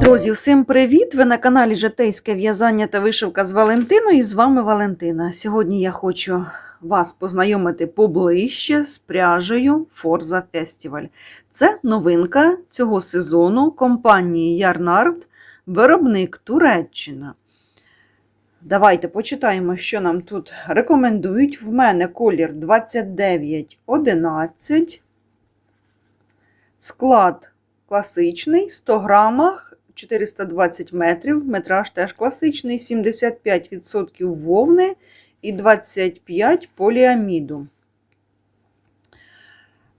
Друзі, всім привіт! Ви на каналі Житейське в'язання та вишивка з Валентиною і з вами Валентина. Сьогодні я хочу вас познайомити поближче з пряжею Forza Festival. Це новинка цього сезону компанії Ярнард, виробник Туреччина. Давайте почитаємо, що нам тут рекомендують. В мене колір 2911. Склад класичний, 100 грамах, 420 метрів, метраж теж класичний, 75% вовни і 25 поліаміду.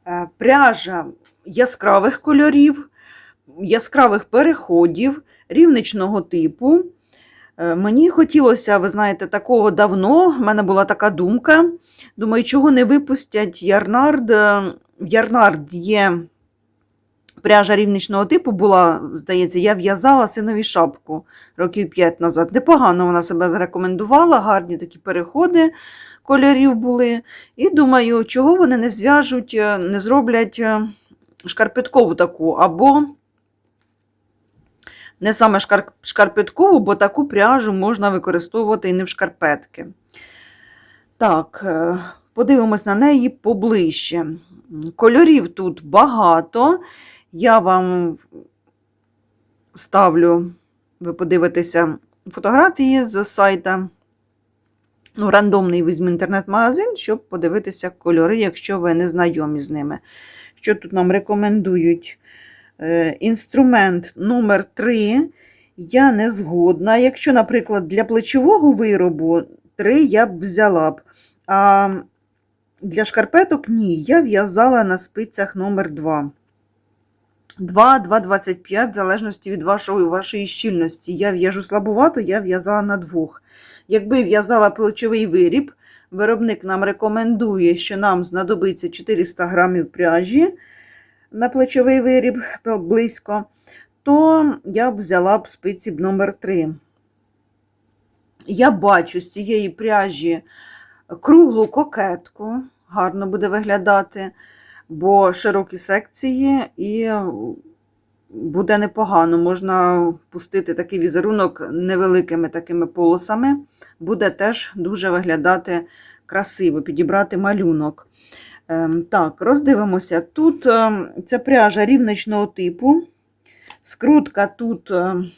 Е, Пряжа яскравих кольорів, яскравих переходів, рівничного типу. Е, Мені хотілося, ви знаєте, такого давно. в мене була така думка. Думаю, чого не випустять Ярнард. Е, В Ярнард є пряжа рівничного типу була, здається, я в'язала синові шапку років 5 назад. Непогано вона себе зарекомендувала, гарні такі переходи кольорів були. І думаю, чого вони не зв'яжуть, е, не зроблять е, шкарпеткову таку, або не саме шкар- шкарпеткову, бо таку пряжу можна використовувати і не в шкарпетки. Так, е, подивимось на неї поближче. Кольорів тут багато. Я вам ставлю, ви подивитеся фотографії з сайта. Ну, рандомний візьму інтернет-магазин, щоб подивитися кольори, якщо ви не знайомі з ними. Що тут нам рекомендують? Е, Інструмент номер 3 я не згодна. Якщо, наприклад, для плечового виробу 3 я б взяла б. А для шкарпеток ні. Я в'язала на спицях номер 2. 2, 2,25, в залежності від вашої, вашої щільності. Я в'яжу слабувато, я в'язала на двох. Якби в'язала плечовий виріб, виробник нам рекомендує, що нам знадобиться 400 грамів пряжі на плечовий виріб близько, то я б взяла б спиці номер 3. Я бачу з цієї пряжі круглу кокетку, гарно буде виглядати, бо широкі секції і буде непогано. Можна пустити такий візерунок невеликими такими полосами, буде теж дуже виглядати красиво, підібрати малюнок. Ем, Так, роздивимося. Тут ем, ця пряжа рівничного типу, скрутка тут ем,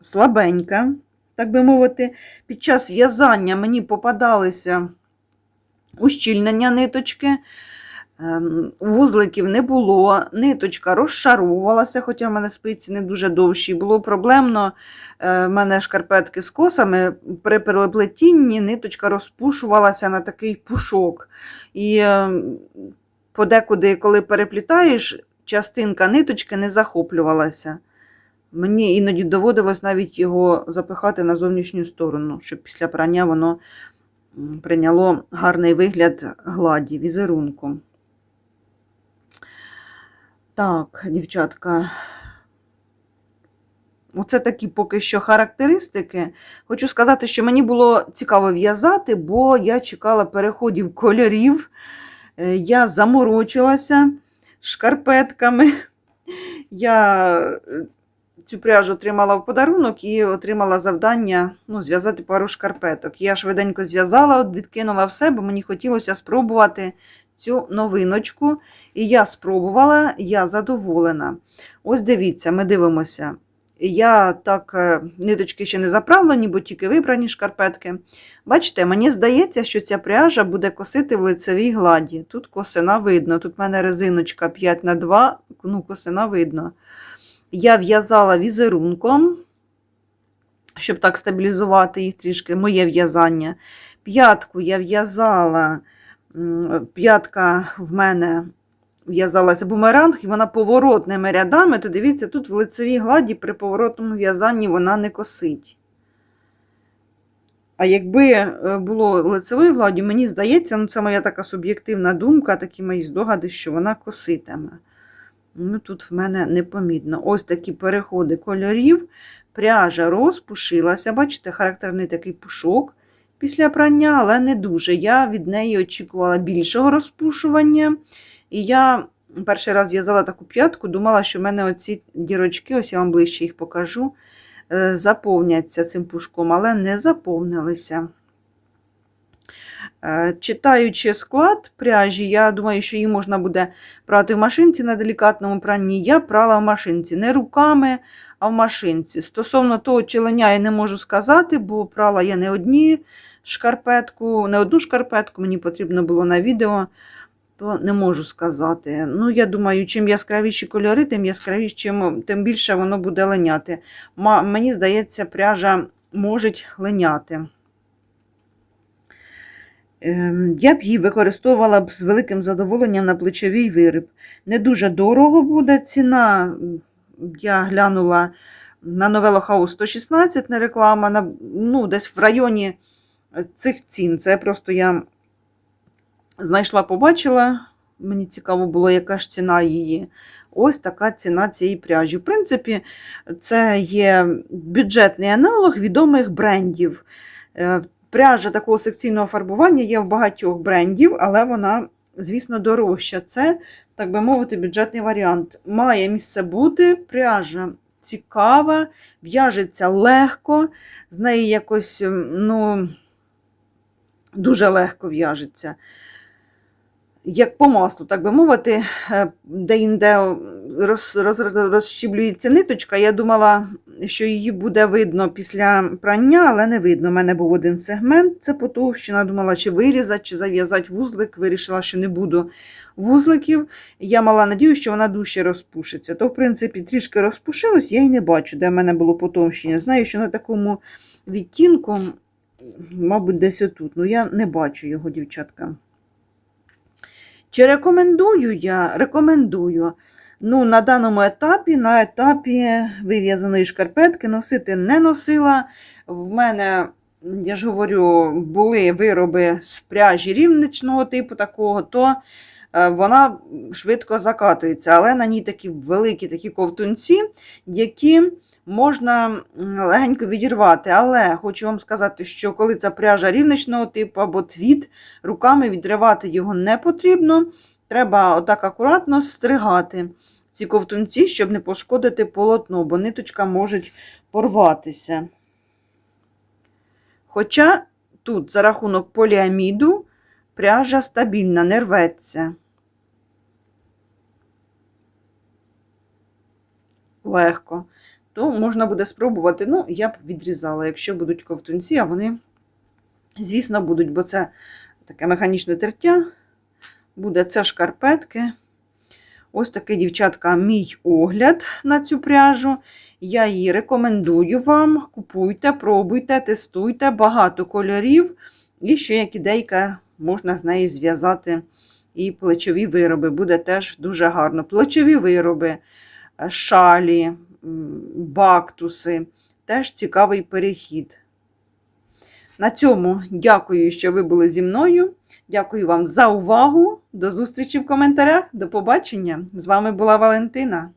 слабенька, так би мовити. Під час в'язання мені попадалися ущільнення ниточки, ем, вузликів не було, ниточка розшаровувалася, хоча в мене спиці не дуже довші. Було проблемно, е, в мене шкарпетки з косами, при переплетінні ниточка розпушувалася на такий пушок. І е, подекуди, коли переплітаєш, частинка ниточки не захоплювалася. Мені іноді доводилось навіть його запихати на зовнішню сторону, щоб після прання воно прийняло гарний вигляд гладі, візерунку. Так, дівчатка. Оце такі поки що характеристики. Хочу сказати, що мені було цікаво в'язати, бо я чекала переходів кольорів. Е, Я заморочилася шкарпетками. Я е, цю пряжу отримала в подарунок і отримала завдання ну, зв'язати пару шкарпеток. Я швиденько зв'язала, відкинула все, бо мені хотілося спробувати цю новиночку. І я спробувала, я задоволена. Ось дивіться, ми дивимося. Я так, е, ниточки ще не заправлені, бо тільки вибрані шкарпетки. Бачите, мені здається, що ця пряжа буде косити в лицевій гладі. Тут косина видно. Тут в мене резиночка 5 на 2 ну, косина видно. Я в'язала візерунком, щоб так стабілізувати їх трішки, моє в'язання. П'ятку я в'язала, п'ятка в мене в'язалася бумеранг, і вона поворотними рядами, то дивіться, тут в лицевій гладі при поворотному в'язанні вона не косить. А якби е, було лицевою гладдю, мені здається, ну це моя така суб'єктивна думка, такі мої здогади, що вона коситиме. Ну, Тут в мене непомітно. Ось такі переходи кольорів. Пряжа розпушилася. Бачите, характерний такий пушок після прання, але не дуже. Я від неї очікувала більшого розпушування. І я перший раз в'язала таку п'ятку, думала, що в мене оці дірочки, ось я вам ближче їх покажу, е, заповняться цим пушком, але не заповнилися. Е, Читаючи склад пряжі, я думаю, що її можна буде прати в машинці на делікатному пранні. Я прала в машинці не руками, а в машинці. Стосовно того, чи линяє, не можу сказати, бо прала я не одні шкарпетку, не одну шкарпетку, мені потрібно було на відео, то не можу сказати. Ну, я думаю, чим яскравіші кольори, тим яскравіше, чим, тим більше воно буде линяти. Мені здається, пряжа може линяти. Ем, Я б її використовувала б з великим задоволенням на плечовий виріб. Не дуже дорого буде ціна. Я глянула на Новело Хаус 116 не реклама, на, ну, десь в районі цих цін. Це просто я знайшла, побачила. Мені цікаво було, яка ж ціна її. Ось така ціна цієї пряжі. В принципі, це є бюджетний аналог відомих брендів. Пряжа такого секційного фарбування є в багатьох брендів, але вона, звісно, дорожча. Це, так би мовити, бюджетний варіант. Має місце бути пряжа цікава, в'яжеться легко, з неї якось ну, дуже легко в'яжеться. Як по маслу, так би мовити, е, де-інде роз, роз, розщіблюється ниточка. Я думала, що її буде видно після прання, але не видно. У мене був один сегмент, це потовщина. Думала, чи вирізати, чи зав'язати вузлик. Вирішила, що не буду вузликів. Я мала надію, що вона дужче розпушиться. То, в принципі, трішки розпушилось, я й не бачу, де в мене було потовщення. Знаю, що на такому відтінку, мабуть, десь отут. Ну, я не бачу його, дівчатка. Чи рекомендую я? Рекомендую. Ну, на даному етапі, на етапі вив'язаної шкарпетки носити не носила. В мене, я ж говорю, були вироби з пряжі рівничного типу такого, то е, вона швидко закатується, але на ній такі великі такі ковтунці, які можна легенько відірвати. Але хочу вам сказати, що коли це пряжа рівничного типу або твіт, руками відривати його не потрібно. Треба отак акуратно стригати ці ковтунці, щоб не пошкодити полотно, бо ниточка може порватися. Хоча тут за рахунок поліаміду пряжа стабільна, не рветься. Легко. То можна буде спробувати. Ну, я б відрізала, якщо будуть ковтунці, а вони, звісно, будуть, бо це таке механічне тертя. Буде це шкарпетки. Ось такий, дівчатка, мій огляд на цю пряжу. Я її рекомендую вам. Купуйте, пробуйте, тестуйте, багато кольорів. І ще як ідейка, можна з неї зв'язати і плечові вироби. Буде теж дуже гарно. Плечові вироби, шалі, бактуси. Теж цікавий перехід. На цьому дякую, що ви були зі мною. Дякую вам за увагу. До зустрічі в коментарях. До побачення. З вами була Валентина.